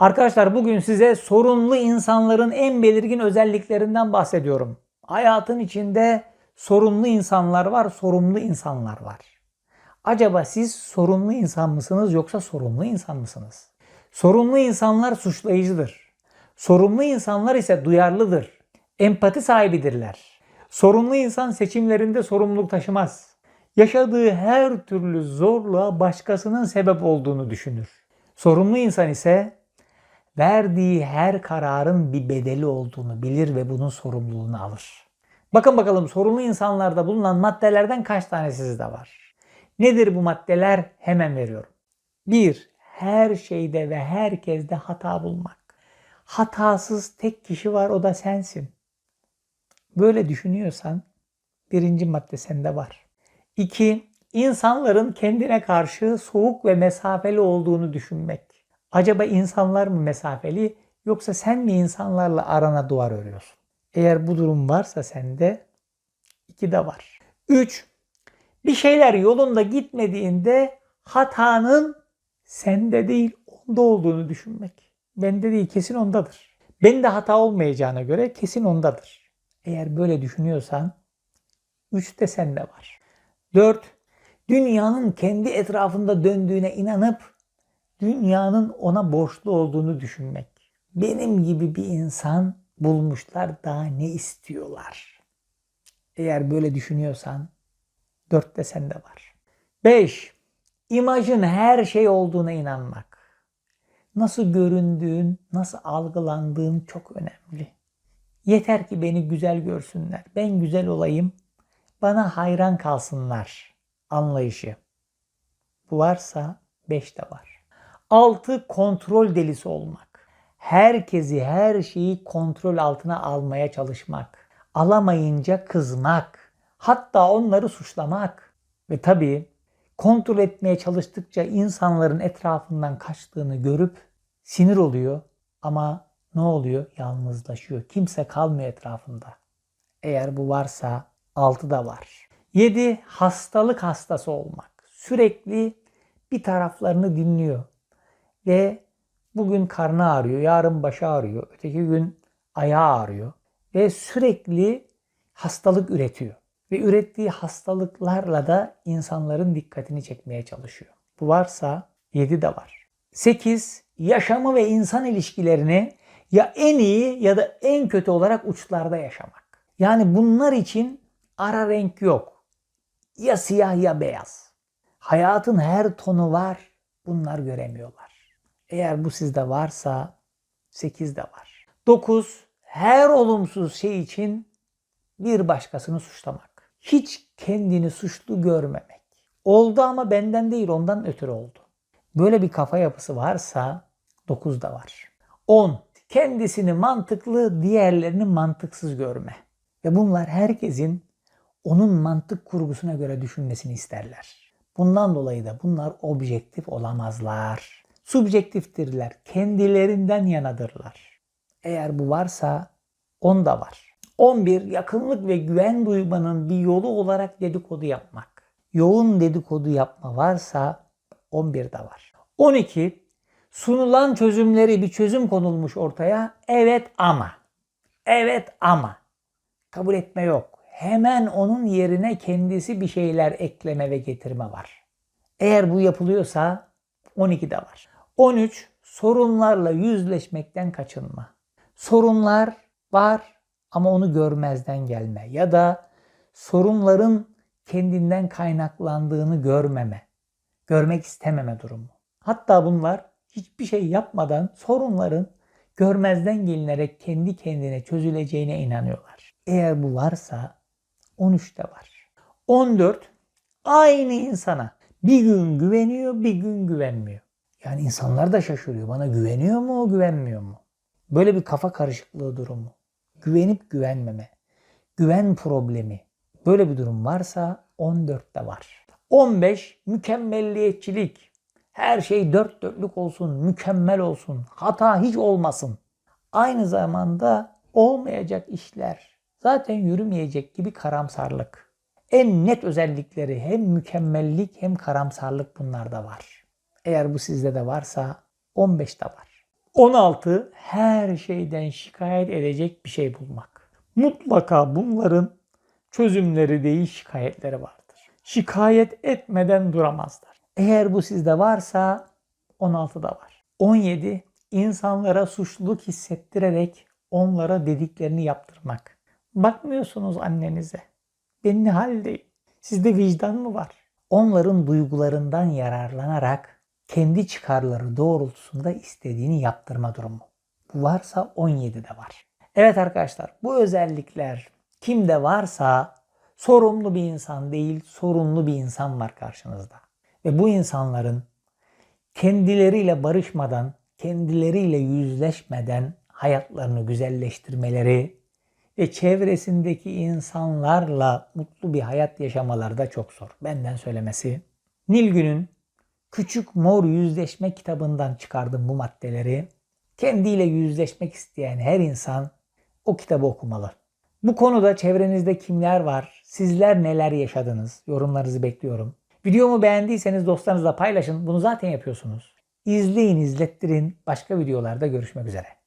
Arkadaşlar bugün size sorunlu insanların en belirgin özelliklerinden bahsediyorum. Hayatın içinde sorunlu insanlar var, sorumlu insanlar var. Acaba siz sorunlu insan mısınız yoksa sorumlu insan mısınız? Sorumlu insanlar suçlayıcıdır. Sorumlu insanlar ise duyarlıdır. Empati sahibidirler. Sorumlu insan seçimlerinde sorumluluk taşımaz. Yaşadığı her türlü zorluğa başkasının sebep olduğunu düşünür. Sorumlu insan ise verdiği her kararın bir bedeli olduğunu bilir ve bunun sorumluluğunu alır. Bakın bakalım sorumlu insanlarda bulunan maddelerden kaç tanesi sizde var? Nedir bu maddeler? Hemen veriyorum. 1. Her şeyde ve herkeste hata bulmak. Hatasız tek kişi var o da sensin. Böyle düşünüyorsan birinci madde sende var. 2. İnsanların kendine karşı soğuk ve mesafeli olduğunu düşünmek. Acaba insanlar mı mesafeli yoksa sen mi insanlarla arana duvar örüyorsun? Eğer bu durum varsa sende iki de var. 3. Bir şeyler yolunda gitmediğinde hatanın sende değil onda olduğunu düşünmek. Bende değil kesin ondadır. Bende hata olmayacağına göre kesin ondadır. Eğer böyle düşünüyorsan 3 de sende var. 4. Dünyanın kendi etrafında döndüğüne inanıp dünyanın ona borçlu olduğunu düşünmek. Benim gibi bir insan bulmuşlar daha ne istiyorlar? Eğer böyle düşünüyorsan 4 de sende var. 5. İmajın her şey olduğuna inanmak. Nasıl göründüğün, nasıl algılandığın çok önemli. Yeter ki beni güzel görsünler. Ben güzel olayım. Bana hayran kalsınlar anlayışı. Bu varsa 5 de var. 6. Kontrol delisi olmak. Herkesi, her şeyi kontrol altına almaya çalışmak. Alamayınca kızmak. Hatta onları suçlamak. Ve tabii kontrol etmeye çalıştıkça insanların etrafından kaçtığını görüp sinir oluyor ama ne oluyor? Yalnızlaşıyor. Kimse kalmıyor etrafında. Eğer bu varsa 6 da var. 7. Hastalık hastası olmak. Sürekli bir taraflarını dinliyor. Ve bugün karnı ağrıyor, yarın başı ağrıyor, öteki gün ayağı ağrıyor. Ve sürekli hastalık üretiyor. Ve ürettiği hastalıklarla da insanların dikkatini çekmeye çalışıyor. Bu varsa 7 de var. 8. Yaşamı ve insan ilişkilerini ya en iyi ya da en kötü olarak uçlarda yaşamak. Yani bunlar için ara renk yok. Ya siyah ya beyaz. Hayatın her tonu var. Bunlar göremiyorlar. Eğer bu sizde varsa 8 de var. 9. Her olumsuz şey için bir başkasını suçlamak. Hiç kendini suçlu görmemek. Oldu ama benden değil ondan ötürü oldu. Böyle bir kafa yapısı varsa 9 da var. 10. Kendisini mantıklı, diğerlerini mantıksız görme. Ve bunlar herkesin onun mantık kurgusuna göre düşünmesini isterler. Bundan dolayı da bunlar objektif olamazlar. Subjektiftirler. Kendilerinden yanadırlar. Eğer bu varsa 10 da var. 11. Yakınlık ve güven duymanın bir yolu olarak dedikodu yapmak. Yoğun dedikodu yapma varsa 11 de var. 12. Sunulan çözümleri bir çözüm konulmuş ortaya. Evet ama. Evet ama. Kabul etme yok. Hemen onun yerine kendisi bir şeyler ekleme ve getirme var. Eğer bu yapılıyorsa 12 de var. 13. Sorunlarla yüzleşmekten kaçınma. Sorunlar var ama onu görmezden gelme ya da sorunların kendinden kaynaklandığını görmeme, görmek istememe durumu. Hatta bunlar hiçbir şey yapmadan sorunların görmezden gelinerek kendi kendine çözüleceğine inanıyorlar. Eğer bu varsa 13'te var. 14 aynı insana bir gün güveniyor, bir gün güvenmiyor. Yani insanlar da şaşırıyor. Bana güveniyor mu, güvenmiyor mu? Böyle bir kafa karışıklığı durumu. Güvenip güvenmeme. Güven problemi. Böyle bir durum varsa 14'te var. 15 mükemmelliyetçilik. Her şey dört dörtlük olsun, mükemmel olsun, hata hiç olmasın. Aynı zamanda olmayacak işler, zaten yürümeyecek gibi karamsarlık. En net özellikleri hem mükemmellik hem karamsarlık bunlarda var. Eğer bu sizde de varsa 15'te var. 16 her şeyden şikayet edecek bir şey bulmak. Mutlaka bunların çözümleri değil şikayetleri vardır. Şikayet etmeden duramazlar. Eğer bu sizde varsa 16'da var. 17 insanlara suçluluk hissettirerek onlara dediklerini yaptırmak. Bakmıyorsunuz annenize. Ben ne haldeyim? Sizde vicdan mı var? Onların duygularından yararlanarak kendi çıkarları doğrultusunda istediğini yaptırma durumu. Bu varsa 17'de var. Evet arkadaşlar bu özellikler kimde varsa sorumlu bir insan değil sorunlu bir insan var karşınızda. Ve bu insanların kendileriyle barışmadan, kendileriyle yüzleşmeden hayatlarını güzelleştirmeleri ve çevresindeki insanlarla mutlu bir hayat yaşamaları da çok zor. Benden söylemesi. Nilgün'ün Küçük Mor Yüzleşme kitabından çıkardım bu maddeleri. Kendiyle yüzleşmek isteyen her insan o kitabı okumalı. Bu konuda çevrenizde kimler var? Sizler neler yaşadınız? Yorumlarınızı bekliyorum. Videomu beğendiyseniz dostlarınızla paylaşın. Bunu zaten yapıyorsunuz. İzleyin, izlettirin. Başka videolarda görüşmek üzere.